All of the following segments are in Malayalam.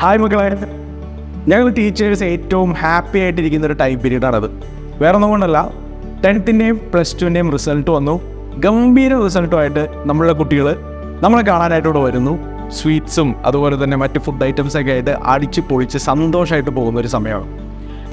ഹായ് മക്കളെ ഞങ്ങൾ ടീച്ചേഴ്സ് ഏറ്റവും ഹാപ്പി ആയിട്ടിരിക്കുന്ന ഒരു ടൈം പീരീഡാണത്. വേറെ ഒന്നും കൊണ്ടല്ല ടെൻത്തിന്റെയും പ്ലസ് ടുവിന്റെയും റിസൾട്ട് വന്നു. ഗംഭീര റിസൾട്ടുമായിട്ട് നമ്മളുടെ കുട്ടികൾ നമ്മളെ കാണാനായിട്ട് ഇവിടെ വരുന്നു സ്വീറ്റ്സും അതുപോലെ തന്നെ മറ്റ് ഫുഡ് ഐറ്റംസൊക്കെ ആയിട്ട് അടിച്ച് പൊളിച്ച് സന്തോഷമായിട്ട് പോകുന്ന ഒരു സമയമാണ്.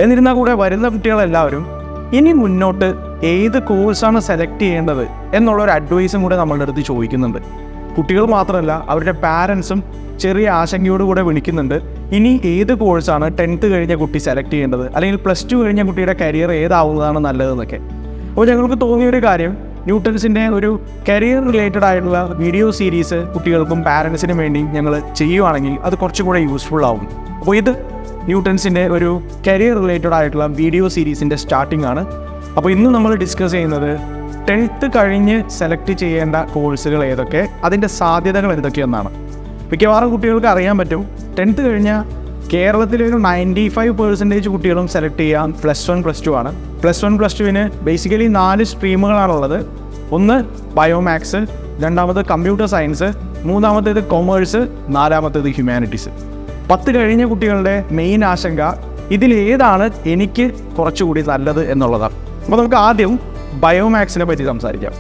എന്നിരുന്നാൽ കൂടെ വരുന്ന കുട്ടികളെല്ലാവരും ഇനി മുന്നോട്ട് ഏത് കോഴ്സാണ് സെലക്ട് ചെയ്യേണ്ടത് എന്നുള്ളൊരു അഡ്വൈസും കൂടെ നമ്മളുടെ അടുത്ത് ചോദിക്കുന്നുണ്ട്. കുട്ടികൾ മാത്രമല്ല അവരുടെ പാരൻസും ചെറിയ ആശങ്കയോടുകൂടെ വിളിക്കുന്നുണ്ട്. ഇനി ഏത് കോഴ്സാണ് ടെൻത്ത് കഴിഞ്ഞ കുട്ടി സെലക്ട് ചെയ്യേണ്ടത്? അല്ലെങ്കിൽ പ്ലസ് ടു കഴിഞ്ഞ കുട്ടിയുടെ കരിയർ ഏതാവുന്നതാണ് നല്ലതെന്നൊക്കെ. അപ്പോൾ ഞങ്ങൾക്ക് തോന്നിയ ഒരു കാര്യം ന്യൂട്ടൻസിന്റെ ഒരു കരിയർ റിലേറ്റഡ് ആയിട്ടുള്ള വീഡിയോ സീരീസ് കുട്ടികൾക്കും പാരൻസിനും വേണ്ടി ഞങ്ങൾ ചെയ്യുവാണെങ്കിൽ അത് കുറച്ചും കൂടെ യൂസ്ഫുൾ ആവും. അപ്പോൾ ഇത് ന്യൂട്ടൻസിന്റെ ഒരു കരിയർ റിലേറ്റഡ് ആയിട്ടുള്ള വീഡിയോ സീരീസിന്റെ സ്റ്റാർട്ടിംഗ് ആണ്. അപ്പോൾ ഇന്ന് നമ്മൾ ഡിസ്കസ് ചെയ്യുന്നത് ടെൻത്ത് കഴിഞ്ഞ് സെലക്ട് ചെയ്യേണ്ട കോഴ്സുകൾ ഏതൊക്കെ? അതിന്റെ സാധ്യതകൾ എന്തൊക്കെയെന്നാണ് മിക്കവാറും കുട്ടികൾക്ക് അറിയാൻ പറ്റും. ടെൻത്ത് കഴിഞ്ഞാൽ കേരളത്തിലെ ഒരു നയന്റി ഫൈവ് പെർസെന്റേജ് കുട്ടികളും സെലക്ട് ചെയ്യാം പ്ലസ് വൺ പ്ലസ് ടു ആണ്. പ്ലസ് വൺ പ്ലസ് ടുവിന് ബേസിക്കലി നാല് സ്ട്രീമുകളാണുള്ളത്. ഒന്ന് ബയോമാക്സ് രണ്ടാമത് കമ്പ്യൂട്ടർ സയൻസ് മൂന്നാമത്തേത് കൊമേഴ്സ് നാലാമത്തേത് ഹ്യൂമാനിറ്റീസ്. പത്ത് കഴിഞ്ഞ കുട്ടികളുടെ മെയിൻ ആശങ്ക ഇതിലേതാണ് എനിക്ക് കുറച്ചുകൂടി നല്ലത് എന്നുള്ളതാണ്. അപ്പോൾ നമുക്ക് ആദ്യം ബയോമാക്സിനെ പറ്റി സംസാരിക്കാം.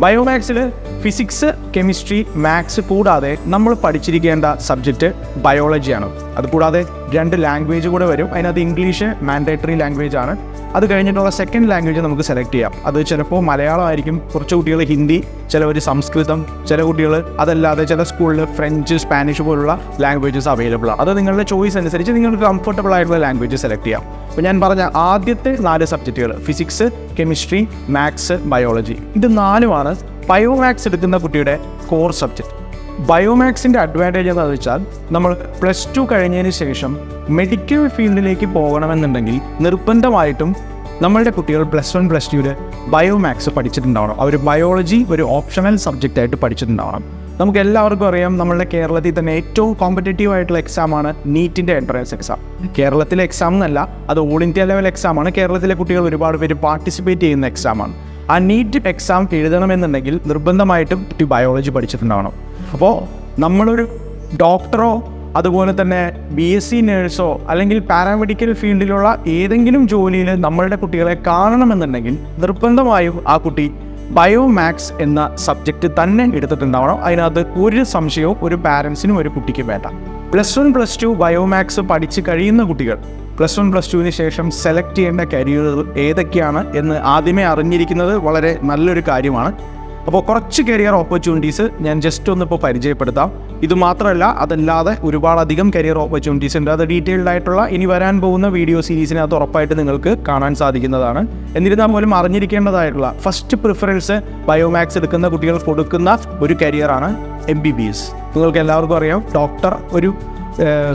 ബയോമാക്സിൽ ഫിസിക്സ് കെമിസ്ട്രി മാത്സ് കൂടാതെ നമ്മൾ പഠിച്ചിരിക്കേണ്ട സബ്ജക്റ്റ് ബയോളജിയാണ്. അതുകൂടാതെ രണ്ട് ലാംഗ്വേജ് കൂടെ വരും. അതിനകത്ത് ഇംഗ്ലീഷ് മാൻഡേറ്ററി ലാംഗ്വേജ് ആണ്. അത് കഴിഞ്ഞിട്ടുള്ള സെക്കൻഡ് ലാംഗ്വേജ് നമുക്ക് സെലക്ട് ചെയ്യാം. അത് ചിലപ്പോൾ മലയാളം ആയിരിക്കും കുറച്ച് കുട്ടികൾ ഹിന്ദി ചിലവർ സംസ്കൃതം ചില കുട്ടികൾ അതല്ലാതെ ചില സ്കൂളിൽ ഫ്രഞ്ച് സ്പാനിഷ് പോലുള്ള ലാംഗ്വേജസ് അവൈലബിൾ ആണ്. അത് നിങ്ങളുടെ ചോയ്സ് അനുസരിച്ച് നിങ്ങൾക്ക് കംഫർട്ടബിൾ ആയിട്ടുള്ള ലാംഗ്വേജ് സെലക്ട് ചെയ്യാം. അപ്പോൾ ഞാൻ പറഞ്ഞ ആദ്യത്തെ നാല് സബ്ജക്റ്റുകൾ ഫിസിക്സ് കെമിസ്ട്രി മാത്സ് ബയോളജി ഇത് നാലുമാണ്. ബയോമാക്സ് എടുക്കുന്ന കുട്ടിയുടെ കോർ സബ്ജക്റ്റ് ബയോമാക്സിന്റെ അഡ്വാന്റേജ് എന്താണെന്ന് വെച്ചാൽ നമ്മൾ പ്ലസ് ടു കഴിഞ്ഞതിന് ശേഷം മെഡിക്കൽ ഫീൽഡിലേക്ക് പോകണമെന്നുണ്ടെങ്കിൽ നിർബന്ധമായിട്ടും നമ്മളുടെ കുട്ടികൾ പ്ലസ് വൺ പ്ലസ് ടുവിൽ ബയോമാക്സ് പഠിച്ചിട്ടുണ്ടാവണം. അവർ ബയോളജി ഒരു ഓപ്ഷണൽ സബ്ജക്റ്റ് ആയിട്ട് പഠിച്ചിട്ടുണ്ടാവണം. നമുക്ക് എല്ലാവർക്കും അറിയാം നമ്മളുടെ കേരളത്തിൽ തന്നെ ഏറ്റവും കോമ്പറ്റേറ്റീവ് ആയിട്ടുള്ള എക്സാമാണ് നീറ്റിന്റെ എൻട്രൻസ് എക്സാം കേരളത്തിലെ എക്സാം എന്നല്ല അത് ഓൾ ഇന്ത്യ ലെവൽ എക്സാമാണ് കേരളത്തിലെ കുട്ടികൾ ഒരുപാട് പേര് പാർട്ടിസിപ്പേറ്റ് ചെയ്യുന്ന എക്സാമാണ് ആ നീറ്റ് എക്സാം എഴുതണമെന്നുണ്ടെങ്കിൽ നിർബന്ധമായിട്ടും കുട്ടി ബയോളജി പഠിച്ചിട്ടുണ്ടാവണം. അപ്പോൾ നമ്മളൊരു ഡോക്ടറോ അതുപോലെ തന്നെ ബി എസ് സി നേഴ്സോ അല്ലെങ്കിൽ പാരാമെഡിക്കൽ ഫീൽഡിലുള്ള ഏതെങ്കിലും ജോലിയിൽ നമ്മളുടെ കുട്ടികളെ കാണണമെന്നുണ്ടെങ്കിൽ നിർബന്ധമായും ആ കുട്ടി ബയോമാക്സ് എന്ന സബ്ജക്റ്റ് തന്നെ എടുത്തിട്ടുണ്ടാവണം. അതിനകത്ത് ഒരു സംശയവും ഒരു പാരൻസിനും ഒരു കുട്ടിക്കും വേണ്ട. Plus one plus two biomaths പഠിച്ച് കഴിയുന്ന കുട്ടികൾ പ്ലസ് വൺ പ്ലസ് ടുവിന് ശേഷം സെലക്ട് ചെയ്യേണ്ട കരിയറുകൾ ഏതൊക്കെയാണ് എന്ന് ആദ്യമേ അറിഞ്ഞിരിക്കുന്നത് വളരെ നല്ലൊരു കാര്യമാണ്. അപ്പോൾ കുറച്ച് കരിയർ ഓപ്പർച്യൂണിറ്റീസ് ഞാൻ ജസ്റ്റ് ഒന്ന് ഇപ്പോൾ പരിചയപ്പെടുത്താം. ഇത് മാത്രമല്ല അതല്ലാതെ ഒരുപാടധികം കരിയർ ഓപ്പർച്യൂണിറ്റീസ് ഉണ്ട്. അത് ഡീറ്റെയിൽഡ് ആയിട്ടുള്ള ഇനി വരാൻ പോകുന്ന വീഡിയോ സീരീസിനകത്ത് ഉറപ്പായിട്ട് നിങ്ങൾക്ക് കാണാൻ സാധിക്കുന്നതാണ്. എന്നിരുന്നാൽ പോലും അറിഞ്ഞിരിക്കേണ്ടതായിട്ടുള്ള ഫസ്റ്റ് പ്രിഫറൻസ് ബയോമാക്സ് എടുക്കുന്ന കുട്ടികൾ കൊടുക്കുന്ന ഒരു കരിയറാണ് എം ബി ബി എസ് നിങ്ങൾക്ക് എല്ലാവർക്കും അറിയാം ഡോക്ടർ ഒരു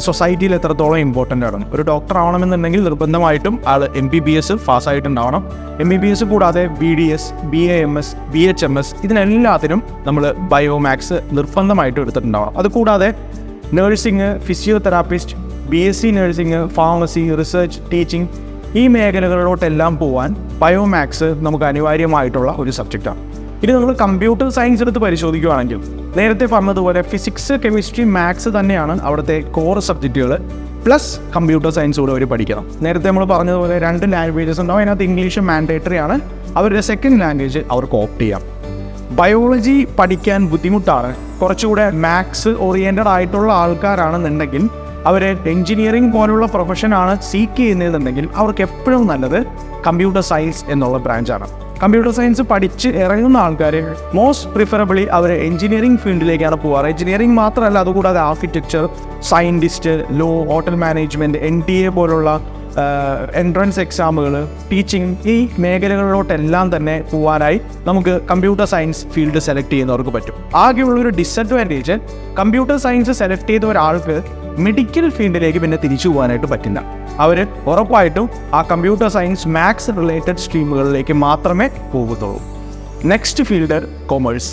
സൊസൈറ്റിയിൽ എത്രത്തോളം ഇമ്പോർട്ടന്റ് ആണ്? ഒരു ഡോക്ടർ ആവണമെന്നുണ്ടെങ്കിൽ നിർബന്ധമായിട്ടും ആൾ എം ബി ബി എസ് പാസ്സായിട്ടുണ്ടാവണം. എം ബി ബി എസ് കൂടാതെ B D S B A M S B H M S ഇതിനെല്ലാത്തിനും നമ്മൾ ബയോമാക്സ് നിർബന്ധമായിട്ടും എടുത്തിട്ടുണ്ടാവണം. അതുകൂടാതെ nursing physiotherapist B S C nursing pharmacy research teaching ഈ മേഖലകളിലോട്ടെല്ലാം പോകാൻ ബയോമാക്സ് നമുക്ക് അനിവാര്യമായിട്ടുള്ള ഒരു സബ്ജക്റ്റാണ് ഇനി നമ്മൾ കമ്പ്യൂട്ടർ സയൻസ് എടുത്ത് പരിശോധിക്കുകയാണെങ്കിൽ നേരത്തെ പറഞ്ഞതുപോലെ ഫിസിക്സ് കെമിസ്ട്രി മാത്സ് തന്നെയാണ് അവിടുത്തെ കോർ സബ്ജക്റ്റുകൾ പ്ലസ് കമ്പ്യൂട്ടർ സയൻസ് കൂടെ അവർ പഠിക്കണം. നേരത്തെ നമ്മൾ പറഞ്ഞതുപോലെ രണ്ട് ലാംഗ്വേജസ് ഉണ്ടാവും. അതിനകത്ത് ഇംഗ്ലീഷ് മാൻഡേറ്ററി ആണ്. അവരുടെ സെക്കൻഡ് ലാംഗ്വേജ് അവർക്ക് ഓപ്റ്റ് ചെയ്യാം. ബയോളജി പഠിക്കാൻ ബുദ്ധിമുട്ടാണ്. കുറച്ചുകൂടെ മാത്സ് ഓറിയന്റഡ് ആയിട്ടുള്ള ആൾക്കാരാണെന്നുണ്ടെങ്കിൽ അവർ എഞ്ചിനീയറിംഗ് പോലുള്ള പ്രൊഫഷനാണ് സീക്ക് ചെയ്യുന്നതെന്നുണ്ടെങ്കിൽ അവർക്ക് എപ്പോഴും നല്ലത് കമ്പ്യൂട്ടർ സയൻസ് എന്നുള്ള ബ്രാഞ്ചാണ് കമ്പ്യൂട്ടർ സയൻസ് പഠിച്ച് ഇറങ്ങുന്ന ആൾക്കാർ മോസ്റ്റ് പ്രിഫറബിളി അവർ എഞ്ചിനീയറിംഗ് ഫീൽഡിലേക്കാണ് പോകാറ് എഞ്ചിനീയറിംഗ് മാത്രമല്ല അതുകൂടാതെ architecture scientist law hotel management N T A പോലുള്ള എൻട്രൻസ് എക്സാമുകൾ ടീച്ചിങ് ഈ മേഖലകളിലോട്ടെല്ലാം തന്നെ പോകാനായി നമുക്ക് കമ്പ്യൂട്ടർ സയൻസ് ഫീൽഡ് സെലക്ട് ചെയ്യുന്നവർക്ക് പറ്റും. ആകെയുള്ളൊരു ഡിസഡ്വാന്റേജ് കമ്പ്യൂട്ടർ സയൻസ് സെലക്ട് ചെയ്ത ഒരാൾക്ക് മെഡിക്കൽ ഫീൽഡിലേക്ക് പിന്നെ തിരിച്ചു പോകാനായിട്ട് പറ്റില്ല. അവർ ഉറപ്പായിട്ടും ആ കമ്പ്യൂട്ടർ സയൻസ് മാത്സ് റിലേറ്റഡ് സ്ട്രീമുകളിലേക്ക് മാത്രമേ പോകുന്നുള്ളൂ നെക്സ്റ്റ് ഫീൽഡ് കൊമേഴ്സ്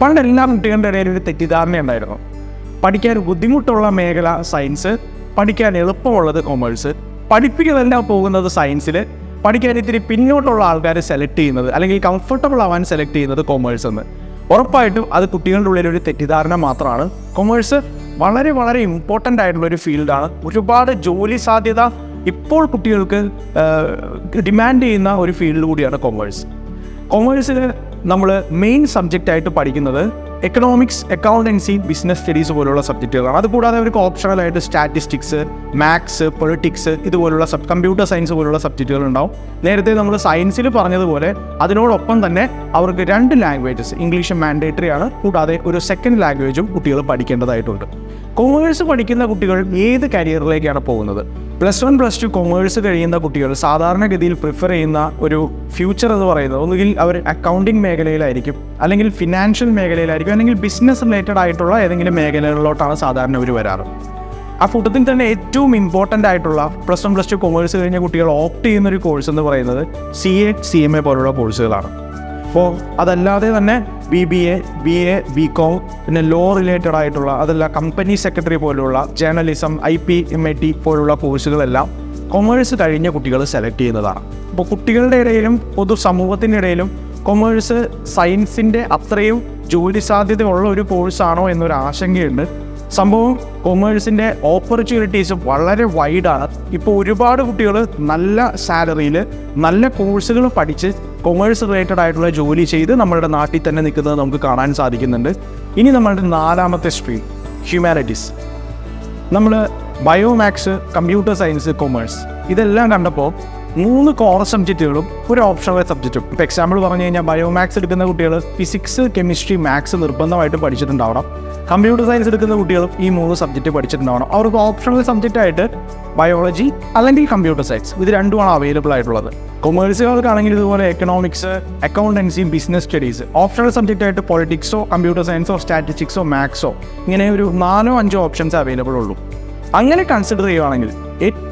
പണ്ട് എല്ലാ കുട്ടികളുടെ ഇടയിൽ ഒരു തെറ്റിദ്ധാരണ ഉണ്ടായിരുന്നു. പഠിക്കാൻ ബുദ്ധിമുട്ടുള്ള മേഖല സയൻസ് പഠിക്കാൻ എളുപ്പമുള്ളത് കൊമേഴ്സ് പഠിപ്പിക്കുന്നതെല്ലാം പോകുന്നത് സയൻസിൽ പഠിക്കാൻ ഇത്തിരി പിന്നോട്ടുള്ള ആൾക്കാർ സെലക്ട് ചെയ്യുന്നത് അല്ലെങ്കിൽ കംഫർട്ടബിൾ ആവാൻ സെലക്ട് ചെയ്യുന്നത് കൊമേഴ്സ് എന്ന്. ഉറപ്പായിട്ടും അത് കുട്ടികളുടെ ഉള്ളിൽ ഒരു തെറ്റിദ്ധാരണ മാത്രമാണ്. കൊമേഴ്സ് വളരെ വളരെ ഇമ്പോർട്ടന്റ് ആയിട്ടുള്ള ഒരു ഫീൽഡാണ്. ഒരുപാട് ജോലി സാധ്യത ഇപ്പോൾ കുട്ടികൾക്ക് ഡിമാൻഡ് ചെയ്യുന്ന ഒരു ഫീൽഡ് കൂടിയാണ് കൊമേഴ്സ് കൊമേഴ്സിൽ നമ്മൾ മെയിൻ സബ്ജക്റ്റായിട്ട് പഠിക്കുന്നത് എക്കണോമിക്സ് അക്കൗണ്ടൻസി ബിസിനസ് സ്റ്റഡീസ് പോലുള്ള സബ്ജക്റ്റുകൾ അതുകൂടാതെ അവർക്ക് ഓപ്ഷണലായിട്ട് സ്റ്റാറ്റിസ്റ്റിക്സ് മാത്സ് പൊളിറ്റിക്സ് ഇതുപോലുള്ള സബ് കമ്പ്യൂട്ടർ സയൻസ് പോലുള്ള സബ്ജക്റ്റുകൾ ഉണ്ടാവും. നേരത്തെ നമ്മൾ സയൻസിൽ പറഞ്ഞതുപോലെ അതിനോടൊപ്പം തന്നെ അവർക്ക് രണ്ട് ലാംഗ്വേജസ് ഇംഗ്ലീഷ് മാൻഡേറ്ററി ആണ്. കൂടാതെ ഒരു സെക്കൻഡ് ലാംഗ്വേജും കുട്ടികൾ പഠിക്കേണ്ടതായിട്ടുണ്ട്. കോമേഴ്സ് പഠിക്കുന്ന കുട്ടികൾ ഏത് കരിയറിലേക്കാണ് പോകുന്നത്? Plus one plus two commerce കഴിയുന്ന കുട്ടികൾ സാധാരണഗതിയിൽ പ്രിഫർ ചെയ്യുന്ന ഒരു ഫ്യൂച്ചർ എന്ന് പറയുന്നത് ഒന്നുകിൽ അവർ അക്കൗണ്ടിങ് മേഖലയിലായിരിക്കും അല്ലെങ്കിൽ ഫിനാൻഷ്യൽ മേഖലയിലായിരിക്കും അല്ലെങ്കിൽ ബിസിനസ് റിലേറ്റഡ് ആയിട്ടുള്ള ഏതെങ്കിലും മേഖലകളിലോട്ടാണ് സാധാരണ അവർ വരാറ്. ആ കൂട്ടത്തിൽ തന്നെ ഏറ്റവും ഇമ്പോർട്ടന്റ് ആയിട്ടുള്ള plus one plus two commerce കഴിഞ്ഞ കുട്ടികൾ ഓപ്റ്റ് ചെയ്യുന്ന ഒരു കോഴ്സ് എന്ന് പറയുന്നത് C A C M A പോലുള്ള കോഴ്സുകളാണ് അപ്പോൾ അതല്ലാതെ തന്നെ B B A B A B com പിന്നെ ലോ റിലേറ്റഡ് ആയിട്ടുള്ള അതല്ല കമ്പനി സെക്രട്ടറി പോലുള്ള journalism I P M I T പോലുള്ള കോഴ്സുകളെല്ലാം കൊമേഴ്സ് കഴിഞ്ഞ കുട്ടികൾ സെലക്ട് ചെയ്യുന്നതാണ്. അപ്പോൾ കുട്ടികളുടെ ഇടയിലും പൊതു സമൂഹത്തിന്റെ ഇടയിലും കൊമേഴ്സ് സയൻസിന്റെ അത്രയും ജോലി സാധ്യതയുള്ള ഒരു കോഴ്സാണോ എന്നൊരു ആശങ്കയുണ്ട്. സംഭവം കൊമേഴ്സിന്റെ ഓപ്പർച്യൂണിറ്റീസ് വളരെ വൈഡാണ് ഇപ്പോൾ ഒരുപാട് കുട്ടികൾ നല്ല സാലറിയിൽ നല്ല കോഴ്സുകൾ പഠിച്ച് കൊമേഴ്സ് റിലേറ്റഡ് ആയിട്ടുള്ള ജോലി ചെയ്ത് നമ്മളുടെ നാട്ടിൽ തന്നെ നിൽക്കുന്നത് നമുക്ക് കാണാൻ സാധിക്കുന്നുണ്ട്. ഇനി നമ്മളുടെ നാലാമത്തെ സ്ട്രീം ഹ്യൂമാനിറ്റീസ് നമ്മൾ ബയോമാക്സ് കമ്പ്യൂട്ടർ സയൻസ് കൊമേഴ്സ് ഇതെല്ലാം കണ്ടപ്പോൾ മൂന്ന് കോർ സബ്ജക്റ്റുകളും ഒരു ഓപ്ഷണൽ സബ്ജക്റ്റും ഇപ്പോൾ എക്സാമ്പിൾ പറഞ്ഞു കഴിഞ്ഞാൽ ബയോമാക്സ് എടുക്കുന്ന കുട്ടികൾ ഫിസിക്സ് കെമിസ്ട്രി മാത്സ് നിർബന്ധമായിട്ട് പഠിച്ചിട്ടുണ്ടാവണം. കമ്പ്യൂട്ടർ സയൻസ് എടുക്കുന്ന കുട്ടികളും ഈ മൂന്ന് സബ്ജക്റ്റ് പഠിച്ചിട്ടുണ്ടാവണം. അവർക്ക് ഓപ്ഷണൽ സബ്ജക്റ്റ് ആയിട്ട് ബയോളജി അല്ലെങ്കിൽ കമ്പ്യൂട്ടർ സയൻസ് ഇത് രണ്ടുമാണ് അവൈലബിൾ ആയിട്ടുള്ളത്. കൊമേഴ്സുകൾക്കാണെങ്കിൽ ഇതുപോലെ economics accountancy business studies optional subject ആയിട്ട് പൊളിറ്റിക്സോ കമ്പ്യൂട്ടർ സയൻസോ സ്റ്റാറ്റിസ്റ്റിക്സോ മാത്സോ ഇങ്ങനെ ഒരു നാലോ അഞ്ചോ ഓപ്ഷൻസ് അവൈലബിൾ ഉള്ളൂ. അങ്ങനെ കൺസിഡർ ചെയ്യുവാണെങ്കിൽ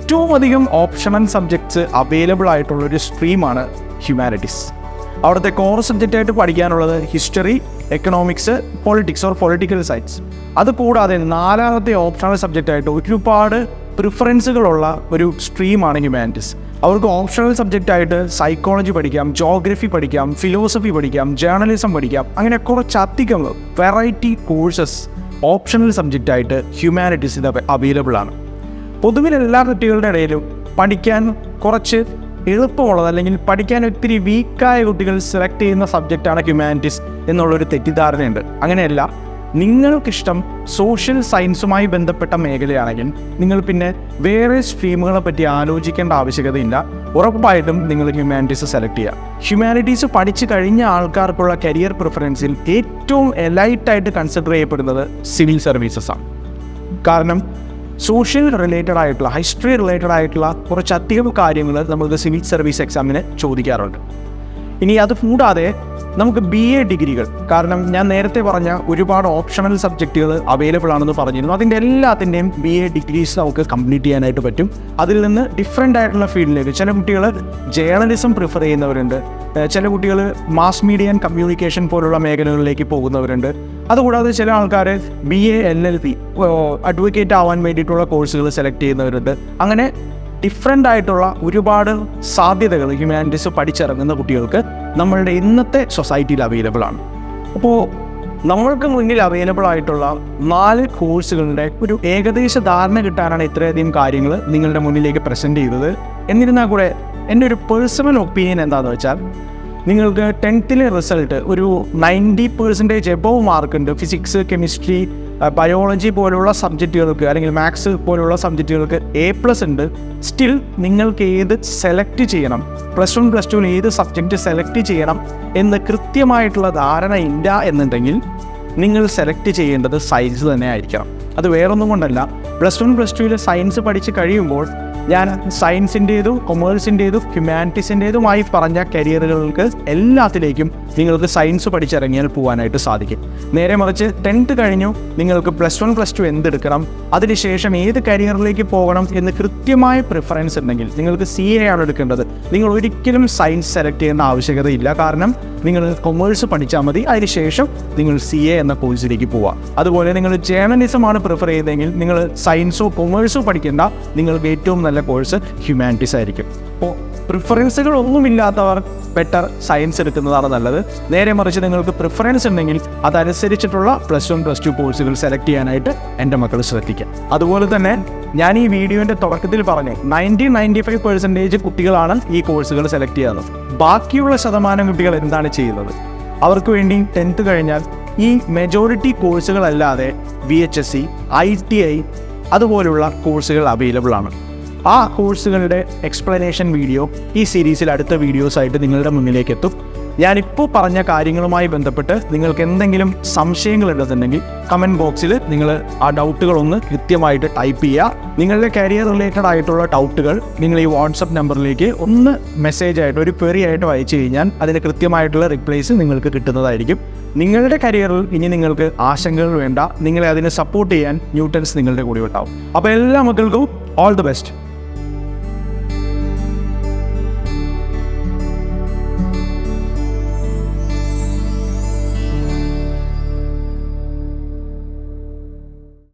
ഏറ്റവും അധികം ഓപ്ഷണൽ സബ്ജക്ട്സ് അവൈലബിൾ ആയിട്ടുള്ള ഒരു സ്ട്രീമാണ് ഹ്യൂമാനിറ്റീസ് അവിടുത്തെ കോർ സബ്ജക്റ്റ് ആയിട്ട് പഠിക്കാനുള്ളത് history economics politics or political science അത് കൂടാതെ നാലാമത്തെ ഓപ്ഷണൽ സബ്ജക്റ്റ് ആയിട്ട് ഒരുപാട് പ്രിഫറൻസുകളുള്ള ഒരു സ്ട്രീമാണ് ഹ്യൂമാനിറ്റീസ് അവർക്ക് ഓപ്ഷണൽ സബ്ജക്റ്റ് ആയിട്ട് സൈക്കോളജി പഠിക്കാം ജോഗ്രഫി പഠിക്കാം ഫിലോസഫി പഠിക്കാം ജേർണലിസം പഠിക്കാം. അങ്ങനെ കുറച്ചധികം വെറൈറ്റി കോഴ്സസ് ഓപ്ഷണൽ സബ്ജക്റ്റ് ആയിട്ട് ഹ്യൂമാനിറ്റീസ് ഇത് അവൈലബിൾ ആണ്. പൊതുവിൽ എല്ലാ കുട്ടികളുടെ ഇടയിലും പഠിക്കാൻ കുറച്ച് എളുപ്പമുള്ളത് അല്ലെങ്കിൽ പഠിക്കാൻ ഒത്തിരി വീക്കായ കുട്ടികൾ സെലക്ട് ചെയ്യുന്ന സബ്ജക്റ്റാണ് ഹ്യൂമാനിറ്റീസ് എന്നുള്ളൊരു തെറ്റിദ്ധാരണയുണ്ട്. അങ്ങനെയല്ല നിങ്ങൾക്കിഷ്ടം സോഷ്യൽ സയൻസുമായി ബന്ധപ്പെട്ട മേഖലയാണെങ്കിൽ നിങ്ങൾ പിന്നെ വേറെ സ്ട്രീമുകളെ പറ്റി ആലോചിക്കേണ്ട ആവശ്യകതയില്ല. ഉറപ്പായിട്ടും നിങ്ങൾ ഹ്യൂമാനിറ്റീസ് സെലക്ട് ചെയ്യുക. ഹ്യൂമാനിറ്റീസ് പഠിച്ചു കഴിഞ്ഞ ആൾക്കാർക്കുള്ള കരിയർ പ്രിഫറൻസിൽ ഏറ്റവും എലൈറ്റായിട്ട് കൺസിഡർ ചെയ്യപ്പെടുന്നത് സിവിൽ സർവീസസ് ആണ്. കാരണം സോഷ്യൽ റിലേറ്റഡ് ആയിട്ടുള്ള ഹിസ്റ്ററി റിലേറ്റഡ് ആയിട്ടുള്ള കുറച്ചധികം കാര്യങ്ങൾ നമ്മൾ സിവിൽ സർവീസ് എക്സാമിന് ചോദിക്കാറുണ്ട്. ഇനി അത് കൂടാതെ നമുക്ക് ബി എ ഡിഗ്രികൾ. കാരണം ഞാൻ നേരത്തെ പറഞ്ഞ ഒരുപാട് ഓപ്ഷണൽ സബ്ജക്റ്റുകൾ അവൈലബിൾ ആണെന്ന് പറഞ്ഞിരുന്നു. അതിന്റെ എല്ലാത്തിന്റെയും ബി എ ഡിഗ്രീസ് നമുക്ക് കംപ്ലീറ്റ് ചെയ്യാനായിട്ട് പറ്റും. അതിൽ നിന്ന് ഡിഫറെന്റ് ആയിട്ടുള്ള ഫീൽഡിലേക്ക് ചില കുട്ടികൾ ജേർണലിസം പ്രിഫർ ചെയ്യുന്നവരുണ്ട്. ചില കുട്ടികൾ മാസ് മീഡിയ ആൻഡ് കമ്മ്യൂണിക്കേഷൻ പോലുള്ള മേഖലകളിലേക്ക് പോകുന്നവരുണ്ട്. അതുകൂടാതെ ചില ആൾക്കാർ B A L L B advocate ആവാൻ വേണ്ടിയിട്ടുള്ള കോഴ്സുകൾ സെലക്ട് ചെയ്യുന്നവരുണ്ട്. അങ്ങനെ ഡിഫറെന്റ് ആയിട്ടുള്ള ഒരുപാട് സാധ്യതകൾ ഹ്യൂമാനിറ്റീസ് പഠിച്ചിറങ്ങുന്ന കുട്ടികൾക്ക് നമ്മളുടെ ഇന്നത്തെ സൊസൈറ്റിയിൽ അവൈലബിൾ ആണ്. അപ്പോൾ നമ്മൾക്ക് മുന്നിൽ അവൈലബിൾ ആയിട്ടുള്ള നാല് കോഴ്സുകളുടെ ഒരു ഏകദേശ ധാരണ കിട്ടാനാണ് ഇത്രയധികം കാര്യങ്ങൾ നിങ്ങളുടെ മുന്നിലേക്ക് പ്രസന്റ് ചെയ്തത്. എന്നിരുന്നാൽ കൂടെ എന്റെ ഒരു പേഴ്സണൽ ഒപ്പീനിയൻ എന്താണെന്ന് വെച്ചാൽ നിങ്ങൾക്ക് ടെൻത്തിലെ റിസൾട്ട് ഒരു നയന്റി പെർസെന്റേജ് എബോവ് മാർക്കുണ്ട് ഫിസിക്സ് കെമിസ്ട്രി ബയോളജി പോലുള്ള സബ്ജക്റ്റുകൾക്ക് അല്ലെങ്കിൽ മാത്സ് പോലുള്ള സബ്ജക്റ്റുകൾക്ക് എ പ്ലസ് ഉണ്ട്. സ്റ്റിൽ നിങ്ങൾക്ക് ഏത് സെലക്ട് ചെയ്യണം? പ്ലസ് വൺ പ്ലസ് ടുവിൽ ഏത് സബ്ജക്റ്റ് സെലക്ട് ചെയ്യണം എന്ന് കൃത്യമായിട്ടുള്ള ധാരണ ഇല്ല എന്നുണ്ടെങ്കിൽ നിങ്ങൾ സെലക്ട് ചെയ്യേണ്ടത് സയൻസ് തന്നെ ആയിരിക്കണം. അത് വേറൊന്നും കൊണ്ടല്ല. പ്ലസ് വൺ പ്ലസ് ടുവിൽ സയൻസ് പഠിച്ച് കഴിയുമ്പോൾ ഞാൻ സയൻസിന്റേതും കൊമേഴ്സിന്റേതും ഹ്യൂമാനിറ്റീസിന്റേതുമായി പറഞ്ഞ കരിയറുകൾക്ക് എല്ലാത്തിലേക്കും നിങ്ങൾക്ക് സയൻസ് പഠിച്ചിറങ്ങിയാൽ പോകാനായിട്ട് സാധിക്കും. നേരെ മറിച്ച് ടെൻത്ത് കഴിഞ്ഞു നിങ്ങൾക്ക് പ്ലസ് വൺ പ്ലസ് ടു എന്തെടുക്കണം അതിനുശേഷം ഏത് കരിയറിലേക്ക് പോകണം എന്ന് കൃത്യമായ പ്രിഫറൻസ് ഉണ്ടെങ്കിൽ നിങ്ങൾക്ക് സി എ ആണ് എടുക്കേണ്ടത്. നിങ്ങൾ ഒരിക്കലും സയൻസ് സെലക്ട് ചെയ്യുന്ന ആവശ്യകതയില്ല. കാരണം നിങ്ങൾ കൊമേഴ്സ് പഠിച്ചാൽ മതി അതിനുശേഷം നിങ്ങൾ സി എ എന്ന കോഴ്സിലേക്ക് പോവാം. അതുപോലെ നിങ്ങൾ ജേർണലിസമാണ് പ്രിഫർ ചെയ്തെങ്കിൽ നിങ്ങൾ സയൻസോ കൊമേഴ്സോ പഠിക്കേണ്ട. നിങ്ങൾക്ക് ഏറ്റവും നല്ല കോഴ്സ് ഹ്യൂമാനിറ്റീസ് ആയിരിക്കും. അപ്പോൾ പ്രിഫറൻസുകൾ ഒന്നുമില്ലാത്തവർ ബെറ്റർ സയൻസ് എടുക്കുന്നതാണ് നല്ലത്. നേരെ മറിച്ച് നിങ്ങൾക്ക് പ്രിഫറൻസ് ഉണ്ടെങ്കിൽ അതനുസരിച്ചിട്ടുള്ള പ്ലസ് വൺ പ്ലസ് ടു കോഴ്സുകൾ സെലക്ട് ചെയ്യാനായിട്ട് എന്റെ മക്കൾ ശ്രദ്ധിക്കുക അതുപോലെ തന്നെ ഞാൻ ഈ വീഡിയോന്റെ തുടക്കത്തിൽ പറഞ്ഞു നയന്റി നയന്റി ഫൈവ് പെർസെന്റേജ് കുട്ടികളാണ് ഈ കോഴ്സുകൾ സെലക്ട് ചെയ്യുന്നത്. ബാക്കിയുള്ള ശതമാനം കുട്ടികൾ എന്താണ് ചെയ്യുന്നത്? അവർക്ക് വേണ്ടി ടെൻത്ത് കഴിഞ്ഞാൽ ഈ majority കോഴ്സുകളല്ലാതെ V H S C I T I അതുപോലുള്ള കോഴ്സുകൾ അവൈലബിൾ ആണ്. ആ കോഴ്സുകളുടെ എക്സ്പ്ലനേഷൻ വീഡിയോ ഈ സീരീസിൽ അടുത്ത വീഡിയോസായിട്ട് നിങ്ങളുടെ മുന്നിലേക്ക് എത്തും. ഞാനിപ്പോൾ പറഞ്ഞ കാര്യങ്ങളുമായി ബന്ധപ്പെട്ട് നിങ്ങൾക്ക് എന്തെങ്കിലും സംശയങ്ങൾ ഉണ്ടെന്നുണ്ടെങ്കിൽ കമന്റ് ബോക്സിൽ നിങ്ങൾ ആ ഡൗട്ടുകളൊന്ന് കൃത്യമായിട്ട് ടൈപ്പ് ചെയ്യുക. നിങ്ങളുടെ കരിയർ റിലേറ്റഡ് ആയിട്ടുള്ള ഡൗട്ടുകൾ നിങ്ങൾ ഈ വാട്സപ്പ് നമ്പറിലേക്ക് ഒന്ന് മെസ്സേജ് ആയിട്ട് ഒരു ക്വറി ആയിട്ട് അയച്ചു കഴിഞ്ഞാൽ അതിന് കൃത്യമായിട്ടുള്ള റിപ്ലൈസ് നിങ്ങൾക്ക് കിട്ടുന്നതായിരിക്കും. നിങ്ങളുടെ കരിയറിൽ ഇനി നിങ്ങൾക്ക് ആശങ്കകൾ വേണ്ട. നിങ്ങളെ അതിനെ സപ്പോർട്ട് ചെയ്യാൻ ന്യൂട്ടൻസ് നിങ്ങളുടെ കൂടെ ഉണ്ടാവും. അപ്പോൾ എല്ലാ മക്കൾക്കും ഓൾ ദി ബെസ്റ്റ്